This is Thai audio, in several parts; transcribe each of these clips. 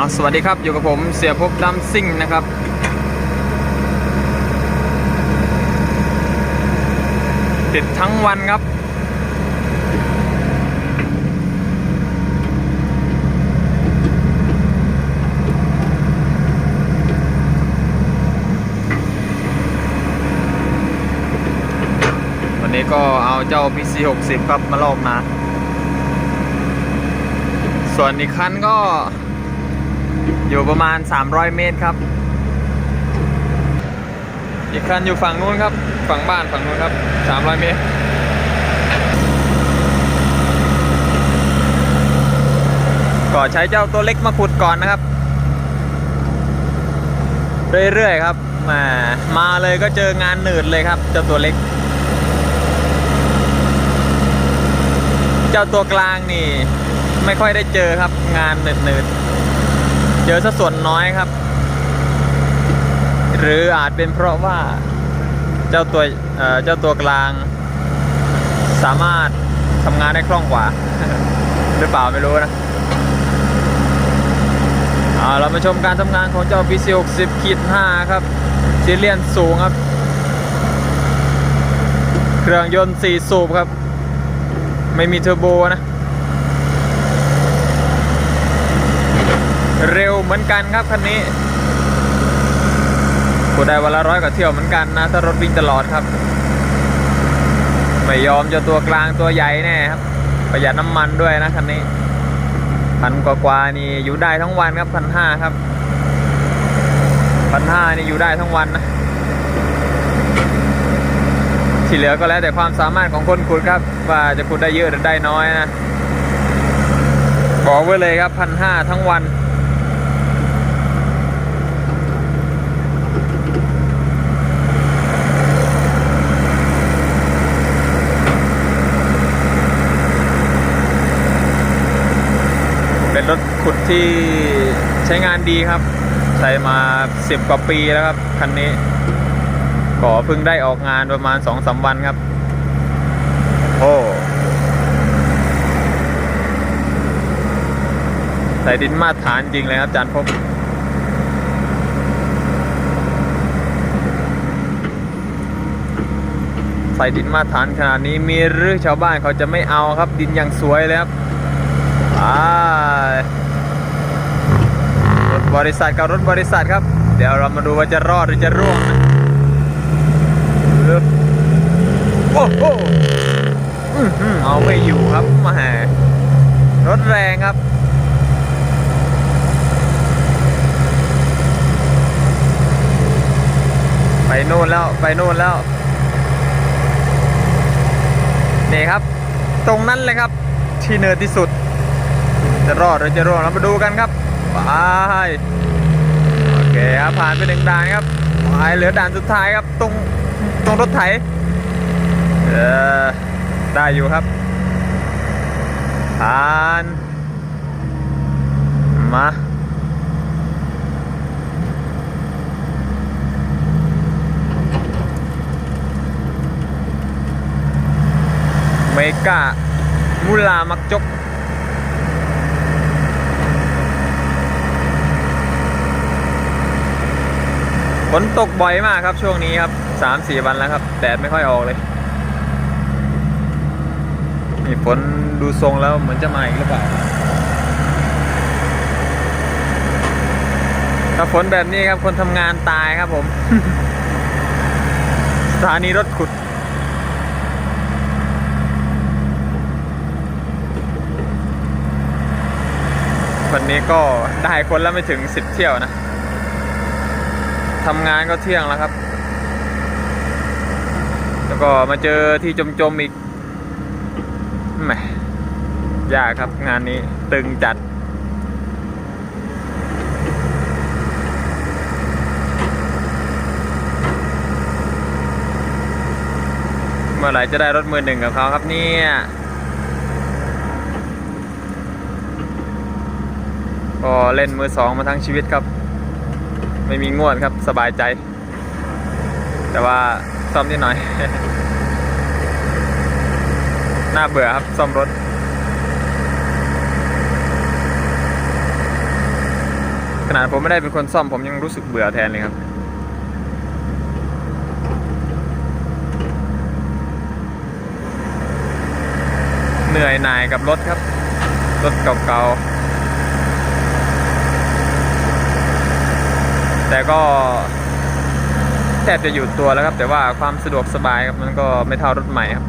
เอาสวัสดีครับ อยู่กับผมเสียภพดำซิ่งนะครับ ติดทั้งวันครับ วันนี้ก็เอาเจ้า PC 60 ครับ มาลอกนะ ส่วนอีกคันก็ อยู่ประมาณ 300 เมตรครับ อีกคันอยู่ฝั่งนู้นครับ ฝั่งบ้านฝั่งนู้นครับ 300 เมตรก็ใช้เจ้าตัวเล็กมาขุดก่อนนะครับ เรื่อยๆครับ มามาเลยก็เจองานหนืดเลยครับ เจ้าตัวเล็ก เจ้าตัวกลางนี่ ไม่ค่อยได้เจอครับงานเหนืดๆ จอซะส่วนน้อยครับ หรืออาจเป็นเพราะว่าเจ้าตัวเอ่อเจ้าตัวกลาง สามารถทำงานได้คล่องกว่า หรือเปล่าไม่รู้นะเอาเรามาชมการทำงานของเจ้า PC 60ขีด5ครับซีเรียนสูงครับ เครื่องยนต์ 4 สูบครับ ไม่มีเทอร์โบนะ เร็วเหมือนกันครับคันนี้กูได้วันละร้อยกว่าเที่ยวเหมือนกันนะ ถ้ารถวิ่งตลอดครับ ไม่ยอมจะตัวกลางตัวใหญ่แน่ครับ ประหยัดน้ำมันด้วยนะคันนี้พันกว่าๆนี่อยู่ได้ทั้งวันครับพันห้าครับพันห้านี่อยู่ได้ทั้งวันนะที่เหลือก็แล้วแต่ความสามารถของคนขุดครับ ว่าจะขุดได้เยอะหรือได้น้อยนะ บอกไว้เลยครับพันห้าทั้งวัน เป็นรถ ขุดที่ใช้งานดีครับ ใช้มาสิบกว่าปีแล้วครับ คันนี้ก็เพิ่งได้ออกงานประมาณสองสามวันครับ โอ้ใส่ดินมาตรฐานจริงเลยครับอาจารย์พบใส่ดินมาตรฐานขนาดนี้มีหรือชาวบ้านเขาจะไม่เอาครับ ดินอย่างสวยเลยครับอ่ารถ บริษัทกับรถบริษัทครับ เดี๋ยวเรามาดูว่าจะรอดหรือจะร่วงนะโอ้โหอื้อหือเอาไม่อยู่ครับมาแหรถแรงครับไปโน่นแล้วไปโน่นแล้วนี่ครับ ตรงนั้นเลยครับ ที่เนินที่สุด จะรอดหรือจะร่วงเรามาดูกันครับ ไปโอเคครับผ่านไปหนึ่งด่านครับไปเหลือด่านสุดท้ายครับตรงตรงรถไถเออได้อยู่ครับผ่านมาเมกามุลามักจก ฝนตกบ่อยมากครับช่วงนี้ครับสามสี่วันแล้วครับ แดดไม่ค่อยออกเลย นี่ฝนดูทรงแล้วเหมือนจะมาอีกหรือเปล่า ถ้าฝนแบบนี้ครับคนทำงานตายครับผม สถานีรถขุดวันนี้ก็ได้คนละไม่ถึงสิบเที่ยวนะ ทำงานก็เที่ยงแล้วครับ แล้วก็มาเจอที่จมๆอีกแหมยากครับงานนี้ตึงจัด เมื่อไหร่จะได้รถมือหนึ่งกับเขาครับเนี่ยก็เล่นมือสองมาทั้งชีวิตครับ ไม่มีงวดครับสบายใจ แต่ว่าซ่อมนิดหน่อย น่าเบื่อครับซ่อมรถ ขนาดผมไม่ได้เป็นคนซ่อมผมยังรู้สึกเบื่อแทนเลยครับเหนื่อยหน่ายกับรถครับ รถเก่าๆ แต่ก็แทบจะอยู่ตัวแล้วครับ แต่ว่าความสะดวกสบายครับมันก็ไม่เท่ารถใหม่ครับ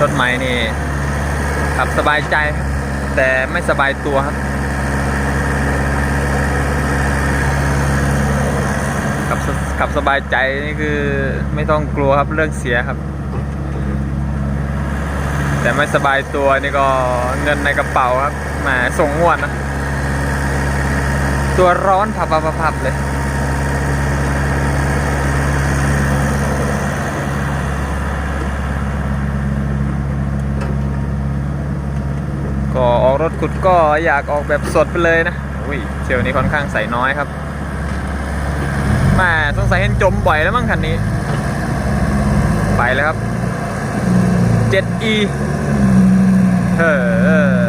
รถใหม่นี่ขับสบายใจครับแต่ไม่สบายตัวครับขับขับสบายใจนี่คือไม่ต้องกลัวครับเรื่องเสียครับ แต่ไม่สบายตัวนี่ก็เงินในกระเป๋าครับแหมส่งงวดนะ ตัวร้อนพับพับพับเลย ก็ออกรถขุดก็อยากออกแบบสดไปเลยนะอุ้ยเชลนี้ค่อนข้างใส่น้อยครับแม่สงสัยเห็นจมบ่อยแล้วมั้งคันนี้ ไปแล้วครับ 7e เออ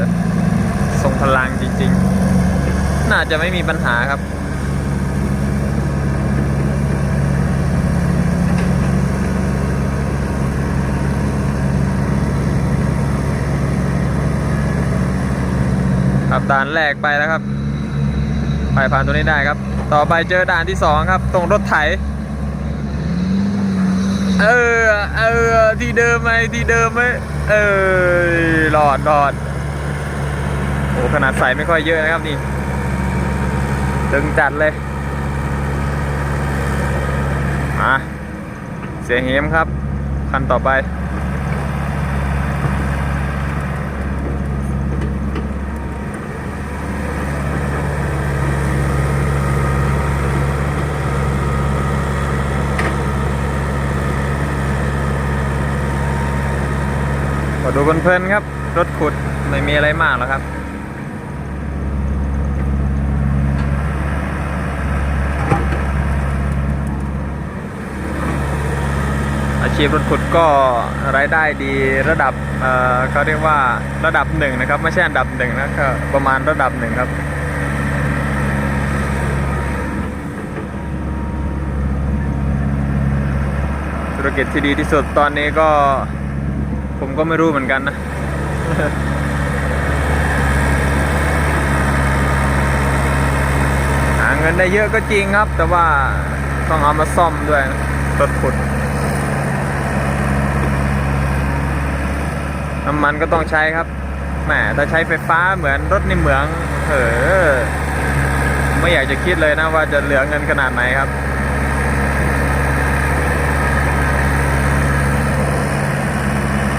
ทรงพลังจริง ๆ น่าจะไม่มีปัญหาครับ ครับด่านแรกไปแล้วครับ ไปผ่านตัวนี้ได้ครับ ต่อไปเจอด่านที่สองครับ ตรงรถไถ เออ เออ ที่เดิมไหมที่เดิมไหมเออหลอดหลอดโอ้ขนาดใส่ไม่ค่อยเยอะนะครับนี่ ตึงจัดเลยมาเสียงเฮมครับ คันต่อไปมาดูเพลินๆครับ รถขุด ไม่มีอะไรมากหรอกครับ อาชีพรถขุดก็รายได้ดีระดับเอ่อเขาเรียกว่าระดับหนึ่งนะครับ ไม่ใช่อันดับหนึ่งนะก็ประมาณระดับหนึ่งครับธุรกิจที่ดีที่สุดตอนนี้ก็ผมก็ไม่รู้เหมือนกันนะหาเงินได้เยอะก็จริงครับ แต่ว่าต้องเอามาซ่อมด้วยรถขุด น้ำมันก็ต้องใช้ครับแหมถ้าใช้ไฟฟ้าเหมือนรถในเหมือง เออ ไม่อยากจะคิดเลยนะว่าจะเหลือเงินขนาดไหนครับ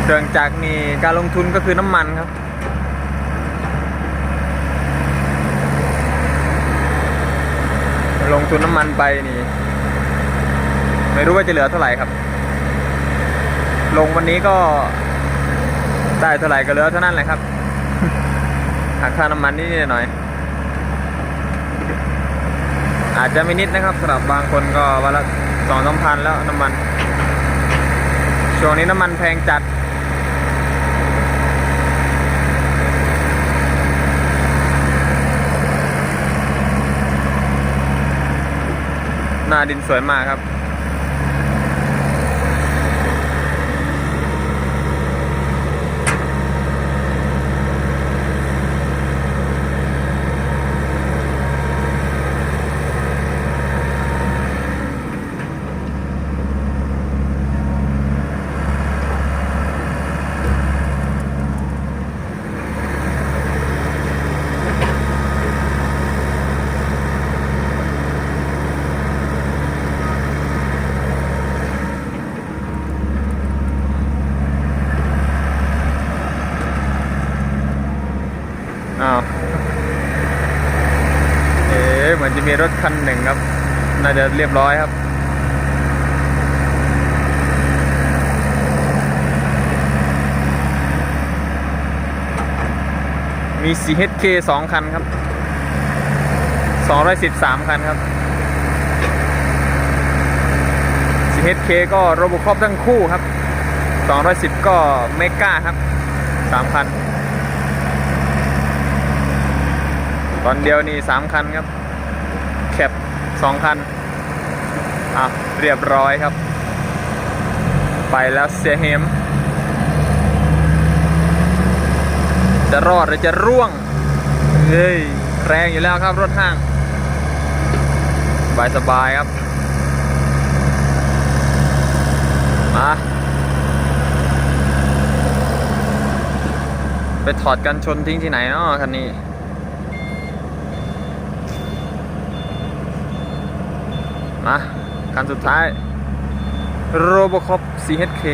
เครื่องจักรนี่การลงทุนก็คือน้ำมันครับลงทุนน้ำมันไปนี่ ไม่รู้ว่าจะเหลือเท่าไหร่ครับ ลงวันนี้ก็ ได้เท่าไหร่ก็เหลือเท่านั้นแหละครับหักค่าน้ำมันนิดๆหน่อยๆอาจจะไม่นิดนะครับสำหรับบางคนก็วันละสองสามพันแล้วน้ำมัน ช่วงนี้น้ำมันแพงจัดหน้าดินสวยมากครับ อ้าว เอ๊ะเหมือนจะมีรถคันหนึ่งครับ น่า จะเรียบร้อยครับ มี CHK สองคันครับ 213 คันครับ CHK ก็โรบ o คอปทั้งคู่ครับ 210 ก็เมกาครับ 3 คัน ตอนเดียวนี่สามคันครับแคปสองคัน อะเรียบร้อยครับ ไปแล้วเสียเหมจะรอดหรือจะร่วง เฮ้ย แรงอยู่แล้วครับรถห้าง สบายสบายครับ มาไปถอดกันชนทิ้งที่ไหนเนาะคันนี้ มา คันสุดท้าย Robocop CHK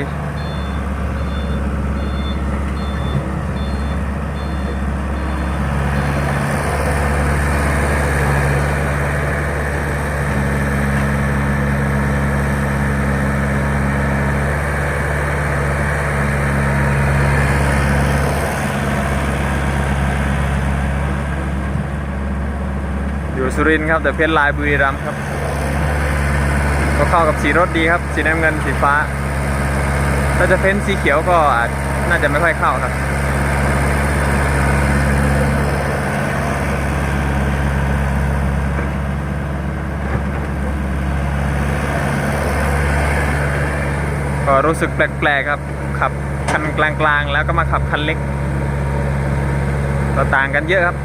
อยู่สุรินทร์ครับ แต่เพชรลายบุรีรัมย์ครับ ก็เข้ากับสีรถดีครับ สีน้ำเงินสีฟ้า ถ้าจะเพ้นสีเขียวก็อาจน่าจะไม่ค่อยเข้าครับก็รู้สึกแปลกๆครับ ขับคันกลางๆ แล้วก็มาขับคันเล็กก็ต่างกันเยอะครับ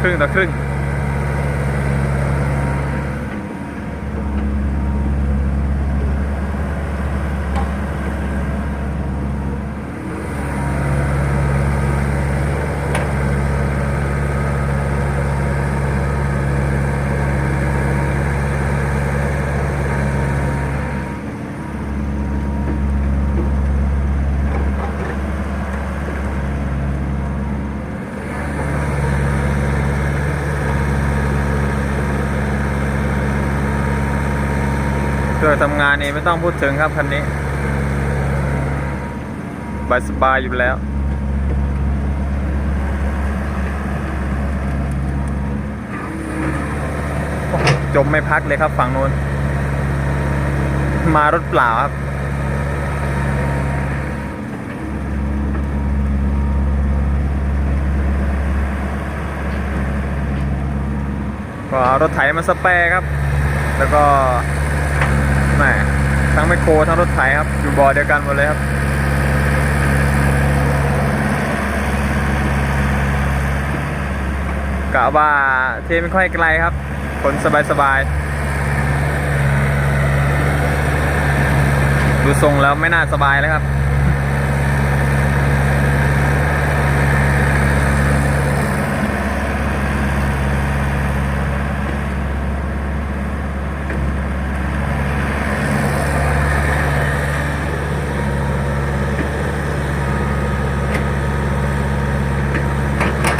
ครึ่งต่อครึ่ง ทำงานนี่ไม่ต้องพูดถึงครับคันนี้บายสบายอยู่แล้ว จมไม่พักเลยครับฝั่งโน้น มารถเปล่าครับก็เอารถไถมาสเปร์ครับ แล้วก็ แหมทั้งไมโครทั้งรถไถครับ อยู่บ่อเดียวกันหมดเลยครับกะว่าเทไม่ค่อยไกลครับผลสบายสบายดูทรงแล้วไม่น่าสบายแล้วครับ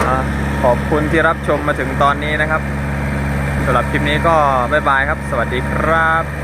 อะขอบ คุณที่รับชมมาถึงตอนนี้นะครับสำหรับคลิปนี้ก็บ๊ายบายครับ สวัสดีครับ